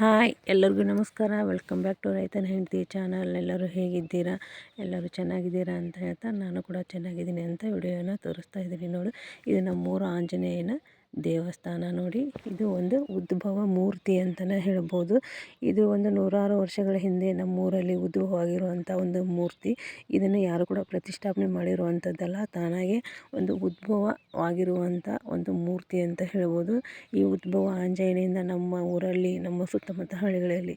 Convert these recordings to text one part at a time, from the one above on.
Hi, ಎಲ್ಲರಿಗೂ ನಮಸ್ಕಾರ. Welcome back to ರೈತನ ಹೆಂಡತಿ ಚಾನಲ್ ಎಲ್ಲರೂ ಹೇಗಿದ್ದೀರಾ? ಎಲ್ಲರೂ ಚೆನ್ನಾಗಿದ್ದೀರಾ ಅಂತ ಹೇಳ್ತಾ ನಾನು ಕೂಡ ಚೆನ್ನಾಗಿದ್ದೀನಿ ಅಂತ ವಿಡಿಯೋನ ತೋರಿಸ್ತಾ ಇದ್ದೀನಿ ನೋಡು. ಇದು ನಮ್ಮೂರು ಆಂಜನೇಯನ ದೇವಸ್ಥಾನ ನೋಡಿ, ಇದು ಒಂದು ಉದ್ಭವ ಮೂರ್ತಿ ಅಂತಲೇ ಹೇಳ್ಬೋದು. ಇದು ಒಂದು ನೂರಾರು ವರ್ಷಗಳ ಹಿಂದೆ ನಮ್ಮೂರಲ್ಲಿ ಉದ್ಭವವಾಗಿರುವಂಥ ಒಂದು ಮೂರ್ತಿ. ಇದನ್ನು ಯಾರು ಕೂಡ ಪ್ರತಿಷ್ಠಾಪನೆ ಮಾಡಿರುವಂಥದ್ದಲ್ಲ, ತಾನಾಗೆ ಒಂದು ಉದ್ಭವವಾಗಿರುವಂಥ ಒಂದು ಮೂರ್ತಿ ಅಂತ ಹೇಳ್ಬೋದು. ಈ ಉದ್ಭವ ಆಂಜನೇಯನಿಂದ ನಮ್ಮ ಊರಲ್ಲಿ, ನಮ್ಮ ಸುತ್ತಮುತ್ತ ಹಳ್ಳಿಗಳಲ್ಲಿ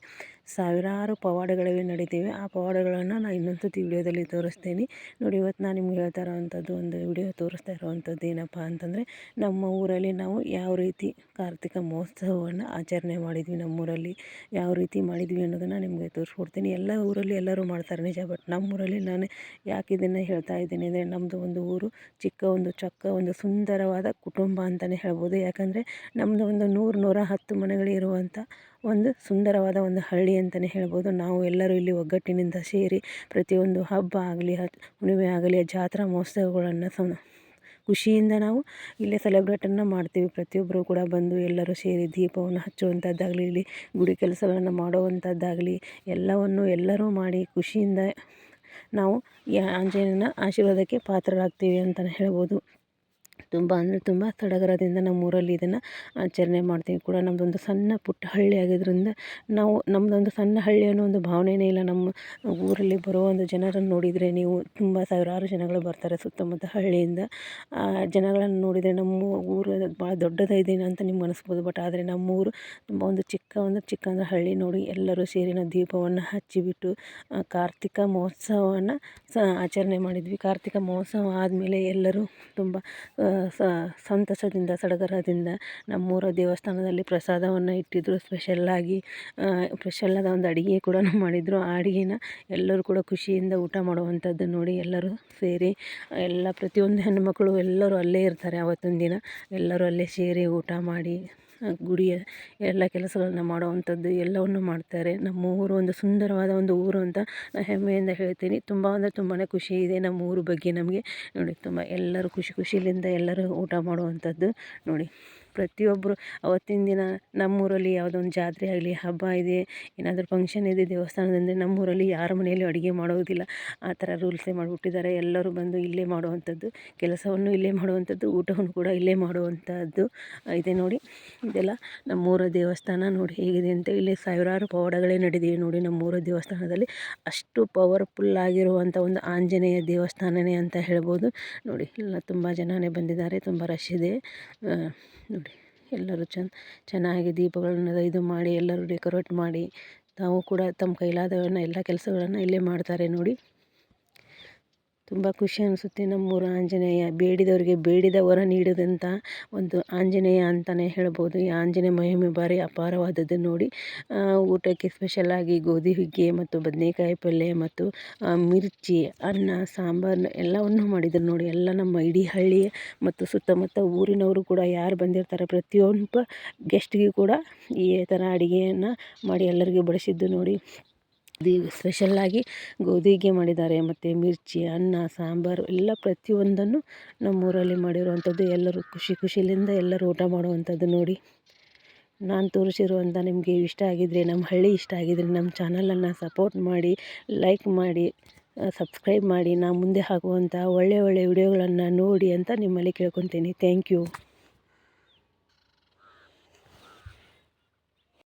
ಸಾವಿರಾರು ಪವಾಡಗಳಿವೆ ನಡೀತಿವೆ. ಆ ಪವಾಡಗಳನ್ನು ನಾನು ಇನ್ನೊಂದು ಸತಿ ವಿಡಿಯೋದಲ್ಲಿ ತೋರಿಸ್ತೀನಿ. ನೋಡಿ, ಇವತ್ತು ನಾನು ನಿಮ್ಗೆ ಹೇಳ್ತಾ ಇರೋವಂಥದ್ದು ಒಂದು ವಿಡಿಯೋ ತೋರಿಸ್ತಾ ಇರೋವಂಥದ್ದು ಏನಪ್ಪ ಅಂತಂದರೆ, ನಮ್ಮ ಊರಲ್ಲಿ ನಾವು ಯಾವ ರೀತಿ ಕಾರ್ತಿಕ ಮಹೋತ್ಸವವನ್ನು ಆಚರಣೆ ಮಾಡಿದ್ವಿ ನಮ್ಮೂರಲ್ಲಿ, ಯಾವ ರೀತಿ ಮಾಡಿದ್ವಿ ಅನ್ನೋದನ್ನು ನಿಮಗೆ ತೋರಿಸ್ಕೊಡ್ತೀನಿ. ಎಲ್ಲ ಊರಲ್ಲಿ ಎಲ್ಲರೂ ಮಾಡ್ತಾರೆ ನಿಜ ಬಟ್ ನಮ್ಮೂರಲ್ಲಿ ನಾನು ಯಾಕೆ ಇದನ್ನು ಹೇಳ್ತಾ ಇದ್ದೀನಿ ಅಂದರೆ ನಮ್ಮದು ಒಂದು ಊರು, ಚಿಕ್ಕ ಒಂದು ಚೊಕ್ಕ ಒಂದು ಸುಂದರವಾದ ಕುಟುಂಬ ಅಂತಲೇ ಹೇಳ್ಬೋದು. ಯಾಕಂದರೆ ನಮ್ಮದು ಒಂದು ನೂರು, ನೂರ ಹತ್ತು ಮನೆಗಳಿರುವಂಥ ಒಂದು ಸುಂದರವಾದ ಒಂದು ಹಳ್ಳಿ ಅಂತಲೇ ಹೇಳ್ಬೋದು. ನಾವು ಎಲ್ಲರೂ ಇಲ್ಲಿ ಒಗ್ಗಟ್ಟಿನಿಂದ ಸೇರಿ ಪ್ರತಿಯೊಂದು ಹಬ್ಬ ಆಗಲಿ ಹುಣ್ಣಿಮೆ ಆಗಲಿ, ಜಾತ್ರಾ ಮಹೋತ್ಸವಗಳನ್ನು ಸಮ ಖುಷಿಯಿಂದ ನಾವು ಇಲ್ಲೇ ಸೆಲೆಬ್ರೇಟನ್ನು ಮಾಡ್ತೀವಿ. ಪ್ರತಿಯೊಬ್ಬರು ಕೂಡ ಬಂದು ಎಲ್ಲರೂ ಸೇರಿ ದೀಪವನ್ನು ಹಚ್ಚುವಂಥದ್ದಾಗಲಿ ಇಲ್ಲಿ ಗುಡಿ ಕೆಲಸಗಳನ್ನು ಮಾಡುವಂಥದ್ದಾಗಲಿ ಎಲ್ಲವನ್ನು ಎಲ್ಲರೂ ಮಾಡಿ ಖುಷಿಯಿಂದ ನಾವು ಆಂಜನೇಯನ ಆಶೀರ್ವಾದಕ್ಕೆ ಪಾತ್ರರಾಗ್ತೀವಿ ಅಂತಲೇ ಹೇಳ್ಬೋದು. ತುಂಬ ಅಂದರೆ ತುಂಬ ಸಡಗರದಿಂದ ನಮ್ಮೂರಲ್ಲಿ ಇದನ್ನು ಆಚರಣೆ ಮಾಡ್ತೀವಿ ಕೂಡ. ನಮ್ಮದೊಂದು ಸಣ್ಣ ಪುಟ್ಟ ಹಳ್ಳಿ ಆಗಿದ್ದರಿಂದ ನಾವು ನಮ್ಮದೊಂದು ಸಣ್ಣ ಹಳ್ಳಿ ಅನ್ನೋ ಒಂದು ಭಾವನೆಯೇ ಇಲ್ಲ. ನಮ್ಮ ಊರಲ್ಲಿ ಬರೋ ಒಂದು ಜನರನ್ನು ನೋಡಿದರೆ ನೀವು ತುಂಬ ಸಾವಿರಾರು ಜನಗಳು ಬರ್ತಾರೆ ಸುತ್ತಮುತ್ತ ಹಳ್ಳಿಯಿಂದ. ಜನಗಳನ್ನು ನೋಡಿದರೆ ನಮ್ಮ ಊರು ಭಾಳ ದೊಡ್ಡದಿದೇನೋ ಅಂತ ನಿಮ್ಗೆ ಅನಿಸ್ಬೋದು. ಬಟ್ ಆದರೆ ನಮ್ಮೂರು ತುಂಬ ಒಂದು ಚಿಕ್ಕ ಒಂದು ಚಿಕ್ಕ ಅಂದರೆ ಹಳ್ಳಿ ನೋಡಿ ಎಲ್ಲರೂ ಸೇರಿನ ದೀಪವನ್ನು ಹಚ್ಚಿಬಿಟ್ಟು ಕಾರ್ತಿಕ ಮಹೋತ್ಸವವನ್ನು ಸ, ಆಚರಣೆ ಮಾಡಿದ್ವಿ. ಕಾರ್ತಿಕ ಮಹೋತ್ಸವ ಆದಮೇಲೆ ಎಲ್ಲರೂ ತುಂಬ ಸಂತಸದಿಂದ, ಸಡಗರದಿಂದ ನಮ್ಮೂರ ದೇವಸ್ಥಾನದಲ್ಲಿ ಪ್ರಸಾದವನ್ನು ಇಟ್ಟಿದ್ದರು ಸ್ಪೆಷಲ್ಲಾಗಿ ಸ್ಪೆಷಲ್ಲಾದ ಒಂದು ಅಡುಗೆ ಕೂಡ ಮಾಡಿದರು. ಆ ಅಡುಗೆನ ಎಲ್ಲರೂ ಕೂಡ ಖುಷಿಯಿಂದ ಊಟ ಮಾಡುವಂಥದ್ದು ನೋಡಿ ಎಲ್ಲರೂ ಸೇರಿ, ಎಲ್ಲ ಪ್ರತಿಯೊಂದು ಹೆಣ್ಣುಮಕ್ಕಳು ಎಲ್ಲರೂ ಅಲ್ಲೇ ಇರ್ತಾರೆ ಆವತ್ತಿನ ದಿನ. ಎಲ್ಲರೂ ಅಲ್ಲೇ ಸೇರಿ ಊಟ ಮಾಡಿ. ಗುಡಿಯ ಎಲ್ಲ ಕೆಲಸಗಳನ್ನ ಮಾಡುವಂಥದ್ದು ಎಲ್ಲವನ್ನು ಮಾಡ್ತಾರೆ. ನಮ್ಮ ಊರು ಒಂದು ಸುಂದರವಾದ ಒಂದು ಊರು ಅಂತ ನಾನು ಹೆಮ್ಮೆಯಿಂದ ಹೇಳ್ತೀನಿ. ತುಂಬ ಅಂದರೆ ತುಂಬಾ ಖುಷಿ ಇದೆ ನಮ್ಮ ಊರು ಬಗ್ಗೆ ನಮಗೆ. ನೋಡಿ, ತುಂಬ ಎಲ್ಲರೂ ಖುಷಿ ಖುಷಿಯಿಂದ ಎಲ್ಲರೂ ಊಟ ಮಾಡುವಂಥದ್ದು ನೋಡಿ. ಪ್ರತಿಯೊಬ್ಬರು ಅವತ್ತಿನ ದಿನ ನಮ್ಮೂರಲ್ಲಿ ಯಾವುದೋ ಒಂದು ಜಾತ್ರೆ ಆಗಲಿ, ಹಬ್ಬ ಇದೆ, ಏನಾದರೂ ಫಂಕ್ಷನ್ ಇದೆ, ದೇವಸ್ಥಾನದಂದರೆ ನಮ್ಮೂರಲ್ಲಿ ಯಾರ ಮನೆಯಲ್ಲೂ ಅಡುಗೆ ಮಾಡೋದಿಲ್ಲ. ಆ ಥರ ರೂಲ್ಸೇ ಮಾಡಿಬಿಟ್ಟಿದ್ದಾರೆ. ಎಲ್ಲರೂ ಬಂದು ಇಲ್ಲೇ ಮಾಡುವಂಥದ್ದು, ಕೆಲಸವನ್ನು ಇಲ್ಲೇ ಮಾಡುವಂಥದ್ದು, ಊಟವನ್ನು ಕೂಡ ಇಲ್ಲೇ ಮಾಡುವಂಥದ್ದು. ಇದೆ ನೋಡಿ. ಇದೆಲ್ಲ ನಮ್ಮೂರ ದೇವಸ್ಥಾನ ನೋಡಿ ಹೇಗಿದೆ ಅಂತ ಇಲ್ಲಿ ಸಾವಿರಾರು ಪವಾಡಗಳೇ ನಡೆದಿವೆ ನೋಡಿ ನಮ್ಮೂರ ದೇವಸ್ಥಾನದಲ್ಲಿ. ಅಷ್ಟು ಪವರ್ಫುಲ್ ಆಗಿರುವಂಥ ಒಂದು ಆಂಜನೇಯ ದೇವಸ್ಥಾನನೇ ಅಂತ ಹೇಳ್ಬೋದು. ನೋಡಿ ಎಲ್ಲ ತುಂಬ ಜನನೇ ಬಂದಿದ್ದಾರೆ, ತುಂಬ ರಶ್ ಇದೆ. ಎಲ್ಲರೂ ಚೆನ್ನ ಚೆನ್ನಾಗಿ ದೀಪಗಳನ್ನು ಇದು ಮಾಡಿ ಎಲ್ಲರೂ ಡೆಕೋರೇಟ್ ಮಾಡಿ, ತಾವು ಕೂಡ ತಮ್ಮ ಕೈಲಾದವನ್ನ, ಎಲ್ಲ ಕೆಲಸಗಳನ್ನು ಇಲ್ಲೇ ಮಾಡ್ತಾರೆ ನೋಡಿ. ತುಂಬ ಖುಷಿ ಅನಿಸುತ್ತೆ ನಮ್ಮೂರ ಆಂಜನೇಯ. ಬೇಡಿದವರಿಗೆ ಬೇಡಿದ ವರ ನೀಡಿದಂಥ ಒಂದು ಆಂಜನೇಯ ಅಂತಲೇ ಹೇಳ್ಬೋದು. ಈ ಆಂಜನೇಯ ಮಹಿಮೆ ಭಾರಿ ಅಪಾರವಾದದ್ದು ನೋಡಿ. ಊಟಕ್ಕೆ ಸ್ಪೆಷಲ್ಲಾಗಿ ಗೋಧಿ, ಹುಗ್ಗಿ ಮತ್ತು ಬದನೇಕಾಯಿ ಪಲ್ಯ ಮತ್ತು ಮಿರ್ಚಿ, ಅನ್ನ, ಸಾಂಬಾರು ಎಲ್ಲವನ್ನು ಮಾಡಿದ್ರು ನೋಡಿ. ಎಲ್ಲ ನಮ್ಮ ಇಡೀ ಹಳ್ಳಿ ಮತ್ತು ಸುತ್ತಮುತ್ತ ಊರಿನವರು ಕೂಡ ಯಾರು ಬಂದಿರ್ತಾರೆ ಪ್ರತಿಯೊಬ್ಬ ಗೆಸ್ಟ್ಗೆ ಕೂಡ ಈ ಥರ ಅಡುಗೆಯನ್ನು ಮಾಡಿ ಎಲ್ಲರಿಗೂ ಬಡಿಸಿದ್ದು ನೋಡಿ. ಸ್ಪೆಷಲ್ಲಾಗಿ ಗೋಧಿಗೆ ಮಾಡಿದ್ದಾರೆ. ಮತ್ತು ಮಿರ್ಚಿ, ಅನ್ನ, ಸಾಂಬಾರು ಎಲ್ಲ ಪ್ರತಿಯೊಂದನ್ನು ನಮ್ಮೂರಲ್ಲಿ ಮಾಡಿರುವಂಥದ್ದು. ಎಲ್ಲರೂ ಖುಷಿ ಖುಷಿಯಿಂದ ಎಲ್ಲರೂ ಊಟ ಮಾಡುವಂಥದ್ದು ನೋಡಿ. ನಾನು ತೋರಿಸಿರುವಂಥ ನಿಮಗೆ ಇಷ್ಟ ಆಗಿದ್ದರೆ ನಮ್ಮ ಹಳ್ಳಿ ಇಷ್ಟ ಆಗಿದ್ದರೆ ನಮ್ಮ ಚಾನಲನ್ನು ಸಪೋರ್ಟ್ ಮಾಡಿ, ಲೈಕ್ ಮಾಡಿ ಸಬ್ಸ್ಕ್ರೈಬ್ ಮಾಡಿ. ನಾ ಮುಂದೆ ಹಾಕುವಂಥ ಒಳ್ಳೆಯ ಒಳ್ಳೆಯ ವಿಡಿಯೋಗಳನ್ನು ನೋಡಿ ಅಂತ ನಿಮ್ಮಲ್ಲಿ ಕೇಳ್ಕೊತೀನಿ. Thank you.